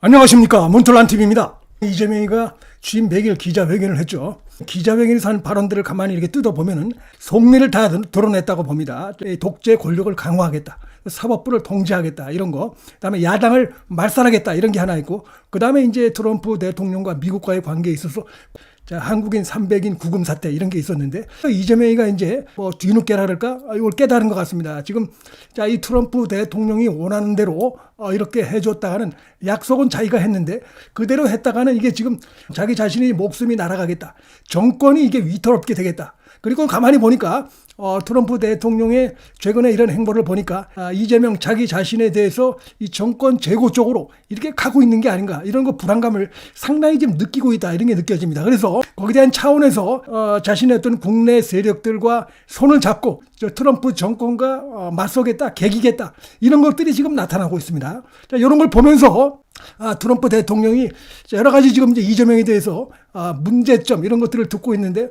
안녕하십니까 몬톨란TV입니다. 이재명이가 취임 100일 기자회견을 했죠. 기자회견에서 한 발언들을 가만히 이렇게 뜯어보면은 속내를 다 드러냈다고 봅니다. 이 독재 권력을 강화하겠다. 사법부를 통제하겠다. 이런 거. 그 다음에 야당을 말살하겠다. 이런 게 하나 있고. 그 다음에 이제 트럼프 대통령과 미국과의 관계에 있어서 자, 한국인 300인 구금 사 태 이런 게 있었는데 이재명이가 이제 뭐 뒤늦게라 그럴까 아, 이걸 깨달은 것 같습니다. 지금 자, 이 트럼프 대통령이 원하는 대로 어, 이렇게 해줬다가는 약속은 자기가 했는데 그대로 했다가는 이게 지금 자기 자신이 목숨이 날아가겠다. 정권이 이게 위태롭게 되겠다. 그리고 가만히 보니까 어, 트럼프 대통령의 최근에 이런 행보를 보니까 아, 이재명 자기 자신에 대해서 이 정권 제고 쪽으로 이렇게 가고 있는 게 아닌가 이런 거 불안감을 상당히 좀 느끼고 있다 이런 게 느껴집니다. 그래서 거기에 대한 차원에서 어, 자신의 어떤 국내 세력들과 손을 잡고 저 트럼프 정권과 어, 맞서겠다, 개기겠다 이런 것들이 지금 나타나고 있습니다. 자, 이런 걸 보면서 아, 트럼프 대통령이 여러 가지 지금 이제 이재명에 대해서 아, 문제점 이런 것들을 듣고 있는데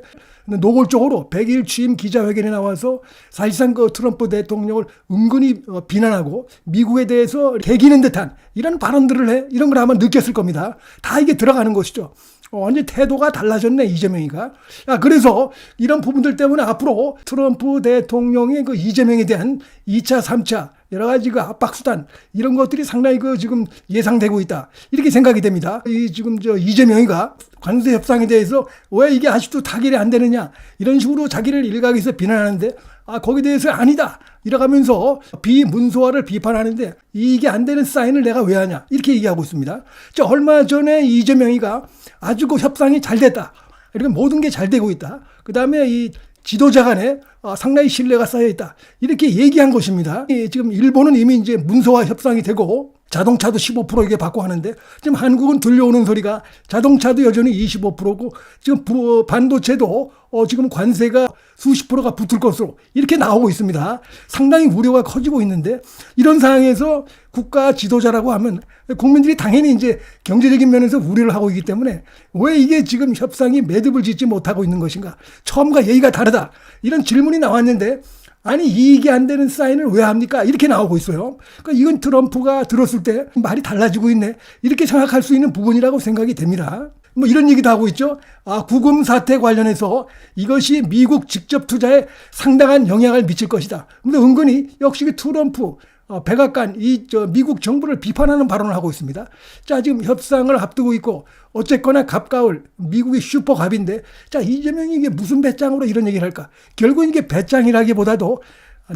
노골적으로 100일 취임 기자회견에 나 와서 사실상 그 트럼프 대통령을 은근히 어, 비난하고 미국에 대해서 개기는 듯한 이런 발언들을 해 이런 걸 아마 느꼈을 겁니다. 다 이게 들어가는 것이죠. 어, 완전 태도가 달라졌네 이재명이가. 아, 그래서 이런 부분들 때문에 앞으로 트럼프 대통령의 그 이재명에 대한 2차, 3차 여러 가지 그 압박 수단 이런 것들이 상당히 그 지금 예상되고 있다 이렇게 생각이 됩니다. 이 지금 저 이재명이가 관세 협상에 대해서 왜 이게 아직도 타결이 안 되느냐 이런 식으로 자기를 일각에서 비난하는데 아 거기에 대해서 아니다 이러가면서 비문서화를 비판하는데 이게 안 되는 사인을 내가 왜 하냐 이렇게 얘기하고 있습니다. 저 얼마 전에 이재명이가 아주 그 협상이 잘 됐다. 이렇게 모든 게 잘 되고 있다. 그 다음에 이 지도자 간에 어, 상당히 신뢰가 쌓여 있다. 이렇게 얘기한 것입니다. 지금 일본은 이미 이제 문서화 협상이 되고 자동차도 15% 이게 받고 하는데 지금 한국은 들려오는 소리가 자동차도 여전히 25%고 지금 반도체도 어 지금 관세가 수십 프로가 붙을 것으로 이렇게 나오고 있습니다. 상당히 우려가 커지고 있는데 이런 상황에서 국가 지도자라고 하면 국민들이 당연히 이제 경제적인 면에서 우려를 하고 있기 때문에 왜 이게 지금 협상이 매듭을 짓지 못하고 있는 것인가? 처음과 얘기가 다르다. 이런 질문이 나왔는데 아니 이익이 안 되는 사인을 왜 합니까? 이렇게 나오고 있어요. 그러니까 이건 트럼프가 들었을 때 말이 달라지고 있네. 이렇게 생각할 수 있는 부분이라고 생각이 됩니다. 뭐 이런 얘기도 하고 있죠. 아, 구금 사태 관련해서 이것이 미국 직접 투자에 상당한 영향을 미칠 것이다. 근데 은근히 역시 그 트럼프 어, 백악관 이 저 미국 정부를 비판하는 발언을 하고 있습니다. 자 지금 협상을 앞두고 있고 어쨌거나 갑가을 미국이 슈퍼갑인데 자 이재명이 이게 무슨 배짱으로 이런 얘기를 할까? 결국 이게 배짱이라기보다도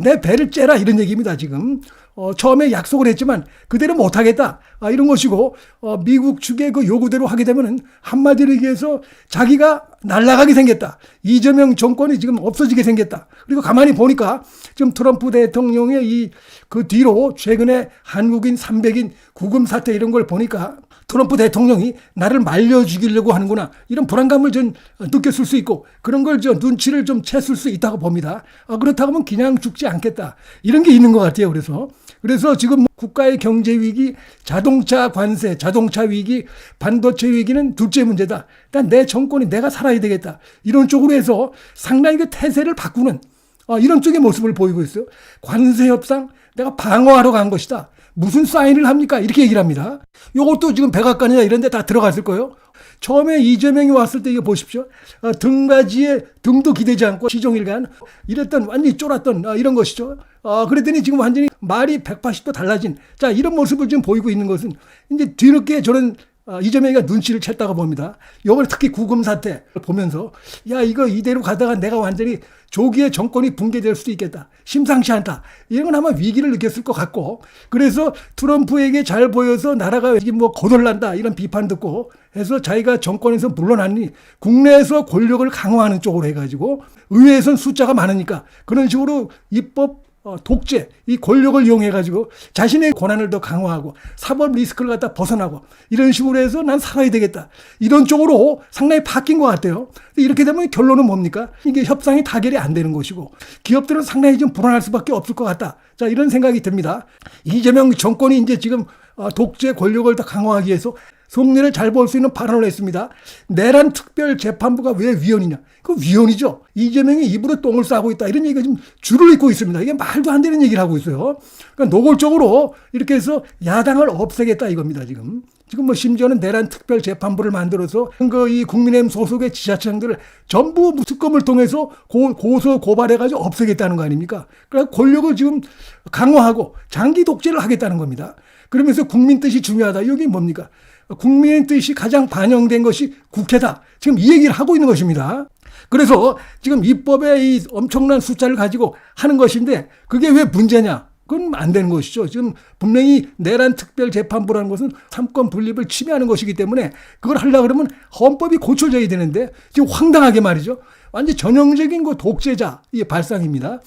내 배를 째라 이런 얘기입니다 지금. 어, 처음에 약속을 했지만 그대로 못하겠다 아, 이런 것이고 어, 미국 측의 그 요구대로 하게 되면은 한마디로 얘기해서 자기가 날아가게 생겼다 이재명 정권이 지금 없어지게 생겼다 그리고 가만히 보니까 지금 트럼프 대통령의 이 그 뒤로 최근에 한국인 300인 구금 사태 이런 걸 보니까 트럼프 대통령이 나를 말려 죽이려고 하는구나 이런 불안감을 좀 느꼈을 수 있고 그런 걸 저 눈치를 좀 챘을 수 있다고 봅니다. 아, 그렇다고 하면 그냥 죽지 않겠다 이런 게 있는 것 같아요. 그래서 그래서 지금 국가의 경제 위기, 자동차 관세, 자동차 위기, 반도체 위기는 둘째 문제다. 일단 내 정권이 내가 살아야 되겠다. 이런 쪽으로 해서 상당히 그 태세를 바꾸는 어, 이런 쪽의 모습을 보이고 있어요. 관세 협상 내가 방어하러 간 것이다. 무슨 사인을 합니까? 이렇게 얘기를 합니다. 이것도 지금 백악관이나 이런 데 다 들어갔을 거예요. 처음에 이재명이 왔을 때 이거 보십시오. 어, 등받이에 등도 기대지 않고 시종일관 이랬던 완전히 쫄았던 어, 이런 것이죠. 어, 그랬더니 지금 완전히 말이 180도 달라진 자 이런 모습을 지금 보이고 있는 것은 이제 뒤늦게 어, 이재명이가 눈치를 챘다고 봅니다. 요걸 특히 구금 사태 보면서 야 이거 이대로 가다가 내가 완전히 조기에 정권이 붕괴될 수도 있겠다. 심상치 않다. 이런 건 아마 위기를 느꼈을 것 같고 그래서 트럼프에게 잘 보여서 나라가 뭐 거덜난다 이런 비판 듣고 해서 자기가 정권에서 물러났니 국내에서 권력을 강화하는 쪽으로 해가지고 의회에선 숫자가 많으니까 그런 식으로 입법 어, 독재, 이 권력을 이용해가지고 자신의 권한을 더 강화하고 사법 리스크를 갖다 벗어나고 이런 식으로 해서 난 살아야 되겠다. 이런 쪽으로 상당히 바뀐 것 같아요. 이렇게 되면 결론은 뭡니까? 이게 협상이 타결이 안 되는 것이고 기업들은 상당히 좀 불안할 수밖에 없을 것 같다. 자, 이런 생각이 듭니다. 이재명 정권이 이제 지금 어, 독재 권력을 더 강화하기 위해서 속내를 잘 볼 수 있는 발언을 했습니다. 내란 특별 재판부가 왜 위헌이냐? 그 위헌이죠. 이재명이 입으로 똥을 싸고 있다. 이런 얘기가 지금 줄을 잇고 있습니다. 이게 말도 안 되는 얘기를 하고 있어요. 그러니까 노골적으로 이렇게 해서 야당을 없애겠다 이겁니다. 지금. 지금 뭐 심지어는 내란 특별 재판부를 만들어서 그 이 국민의힘 소속의 지자체장들을 전부 특검을 통해서 고, 고소 고발해가지고 없애겠다는 거 아닙니까? 그러니까 권력을 지금 강화하고 장기 독재를 하겠다는 겁니다. 그러면서 국민 뜻이 중요하다. 여기 뭡니까? 국민의 뜻이 가장 반영된 것이 국회다. 지금 이 얘기를 하고 있는 것입니다. 그래서 지금 입법의 이 엄청난 숫자를 가지고 하는 것인데 그게 왜 문제냐? 그건 안 되는 것이죠. 지금 분명히 내란 특별 재판부라는 것은 삼권 분립을 침해하는 것이기 때문에 그걸 하려 그러면 헌법이 고쳐져야 되는데 지금 황당하게 말이죠. 완전 전형적인 그 독재자 의 발상입니다.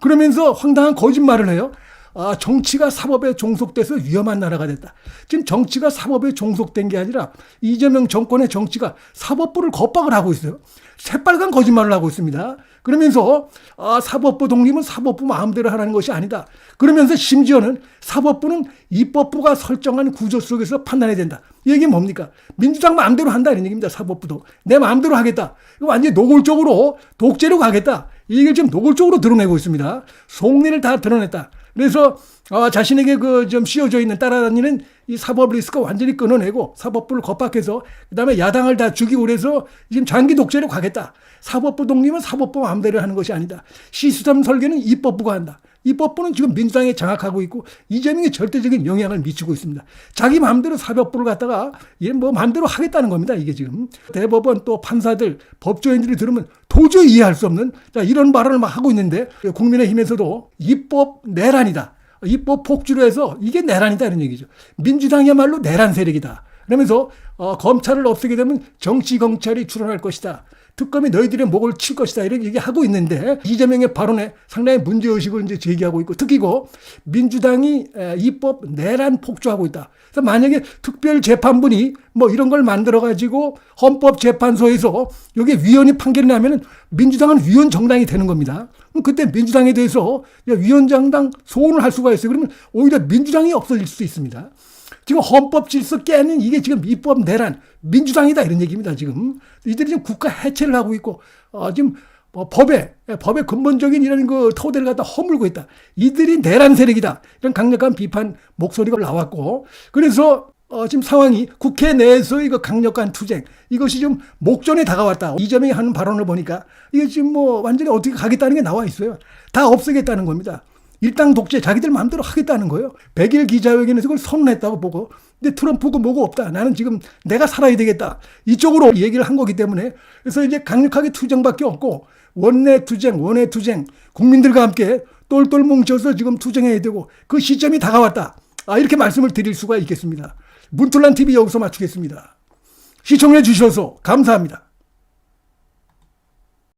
그러면서 황당한 거짓말을 해요. 아, 정치가 사법에 종속돼서 위험한 나라가 됐다. 지금 정치가 사법에 종속된 게 아니라 이재명 정권의 정치가 사법부를 겁박을 하고 있어요. 새빨간 거짓말을 하고 있습니다. 그러면서 아, 사법부 독립은 사법부 마음대로 하라는 것이 아니다. 그러면서 심지어는 사법부는 입법부가 설정한 구조 속에서 판단해야 된다. 이 얘기 뭡니까? 민주당 마음대로 한다 이런 얘기입니다. 사법부도 내 마음대로 하겠다. 이거 완전히 노골적으로 독재로 가겠다. 이게 지금 노골적으로 드러내고 있습니다. 속내를 다 드러냈다. 그래서 어, 자신에게 그 좀 씌워져 있는 따라다니는 이 사법 리스크 완전히 끊어내고 사법부를 겁박해서 그다음에 야당을 다 죽이고 그래서 지금 장기 독재로 가겠다. 사법부 독립은 사법부 마음대로 하는 것이 아니다. 시스템 설계는 입법부가 한다. 입법부는 지금 민주당에 장악하고 있고 이재명이 절대적인 영향을 미치고 있습니다. 자기 마음대로 사법부를 갖다가 얘뭐 마음대로 하겠다는 겁니다. 이게 지금 대법원 또 판사들 법조인들이 들으면 도저히 이해할 수 없는 자, 이런 발언을 막 하고 있는데 국민의힘에서도 입법 내란이다. 입법 폭주로 해서 이게 내란이다 이런 얘기죠. 민주당이야말로 내란 세력이다. 그러면서 어, 검찰을 없애게 되면 정치 검찰이 출현할 것이다. 특검이 너희들의 목을 칠 것이다 이런 얘기하고 있는데 이재명의 발언에 상당히 문제의식을 이제 제기하고 있고 특히고 민주당이 에, 입법 내란 폭주하고 있다. 그래서 만약에 특별재판분이 뭐 이런 걸 만들어 가지고 헌법재판소에서 여기에 위헌이 판결이 나면은 민주당은 위헌 정당이 되는 겁니다. 그럼 그때 민주당에 대해서 위헌 정당 소원을 할 수가 있어요. 그러면 오히려 민주당이 없어질 수 있습니다. 지금 헌법 질서 깨는 이게 지금 입법 내란 민주당이다 이런 얘기입니다. 지금 이들이 지금 국가 해체를 하고 있고 어, 지금 뭐 법에 법의 근본적인 이런 그 토대를 갖다 허물고 있다. 이들이 내란 세력이다. 이런 강력한 비판 목소리가 나왔고 그래서 어, 지금 상황이 국회 내에서 이거 강력한 투쟁 이것이 좀 목전에 다가왔다. 이재명이 하는 발언을 보니까 이게 지금 뭐 완전히 어떻게 가겠다는 게 나와 있어요. 다 없애겠다는 겁니다. 일당 독재 자기들 마음대로 하겠다는 거예요. 100일 기자회견에서 그걸 선언했다고 보고 근데 트럼프고 뭐고 없다. 나는 지금 내가 살아야 되겠다. 이쪽으로 얘기를 한 거기 때문에 그래서 이제 강력하게 투쟁밖에 없고 원내 투쟁, 원내 투쟁 국민들과 함께 똘똘 뭉쳐서 지금 투쟁해야 되고 그 시점이 다가왔다. 아, 이렇게 말씀을 드릴 수가 있겠습니다. 문틀란 TV 여기서 마치겠습니다. 시청해 주셔서 감사합니다.